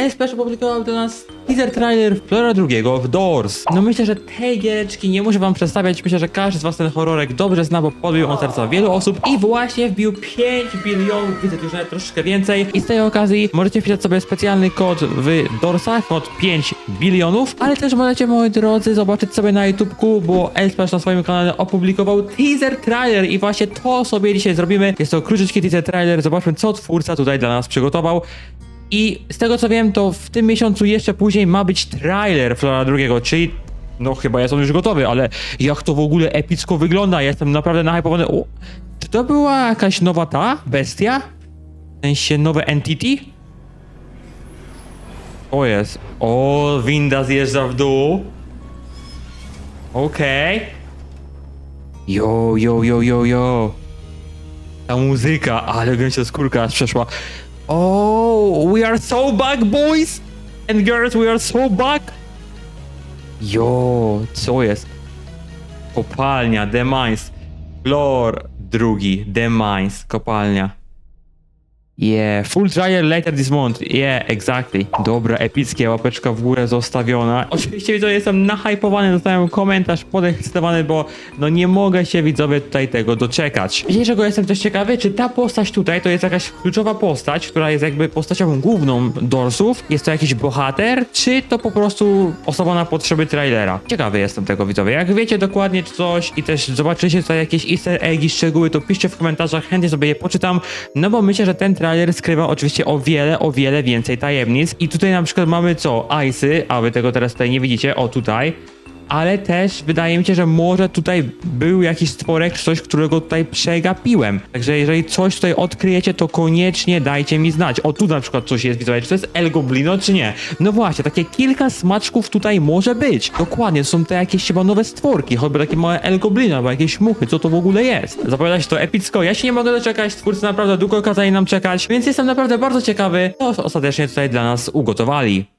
Espesz opublikował do nas teaser trailer Flora drugiego w Doors. No myślę, że tej giereczki nie muszę wam przedstawiać. Myślę, że każdy z was ten horrorek dobrze zna, bo podbił on serca wielu osób i właśnie wbił 5 bilionów, widzę już nawet troszeczkę więcej. I z tej okazji możecie wpisać sobie specjalny kod w Dorsach, kod 5 bilionów, ale też możecie, moi drodzy, zobaczyć sobie na YouTubeku, bo Elspesz na swoim kanale opublikował teaser trailer i właśnie to sobie dzisiaj zrobimy. Jest to króciutki teaser trailer, zobaczmy co twórca tutaj dla nas przygotował. I z tego co wiem, to w tym miesiącu jeszcze później ma być trailer Flora drugiego, czyli no chyba jest on już gotowy, ale jak to w ogóle epicko wygląda, jestem naprawdę nahypowany. O, czy to była jakaś nowa ta bestia? W sensie nowe entity? O jest. O, winda zjeżdża w dół. Okej. Jo, jo, jo, jo, jo. Ta muzyka, ale gęsia skórka przeszła. We are so back, boys and girls, we are so back. Jo, co jest? Kopalnia, The Mines. Floor drugi, The Mines, kopalnia. Yeah, full trial later this month. Yeah, exactly. Dobra, epickie, łapeczka w górę zostawiona. Oczywiście widzowie, jestem nahypowany, dostałem komentarz podekscytowany, bo no nie mogę się widzowie tutaj tego doczekać. Wiecie czego jestem też ciekawy? Czy ta postać tutaj to jest jakaś kluczowa postać, która jest jakby postacią główną Dorsów? Jest to jakiś bohater? Czy to po prostu osoba na potrzeby trailera? Ciekawy jestem tego widzowie. Jak wiecie dokładnie coś i też zobaczycie tutaj jakieś easter eggi, szczegóły, to piszcie w komentarzach, chętnie sobie je poczytam, no bo myślę, że ten trailer skrywa oczywiście o wiele, o wiele więcej tajemnic. I tutaj na przykład mamy co? Icy, a wy tego teraz tutaj nie widzicie, o tutaj. Ale też wydaje mi się, że może tutaj był jakiś stworek, coś, którego tutaj przegapiłem. Także jeżeli coś tutaj odkryjecie, to koniecznie dajcie mi znać. O, tu na przykład coś jest, widzowie, czy to jest El Goblino, czy nie? No właśnie, takie kilka smaczków tutaj może być. Dokładnie, są to jakieś chyba nowe stworki, choćby takie małe El Goblino, albo jakieś muchy, co to w ogóle jest. Zapowiada się to epicko, ja się nie mogę doczekać, twórcy naprawdę długo kazali nam czekać, więc jestem naprawdę bardzo ciekawy, co ostatecznie tutaj dla nas ugotowali.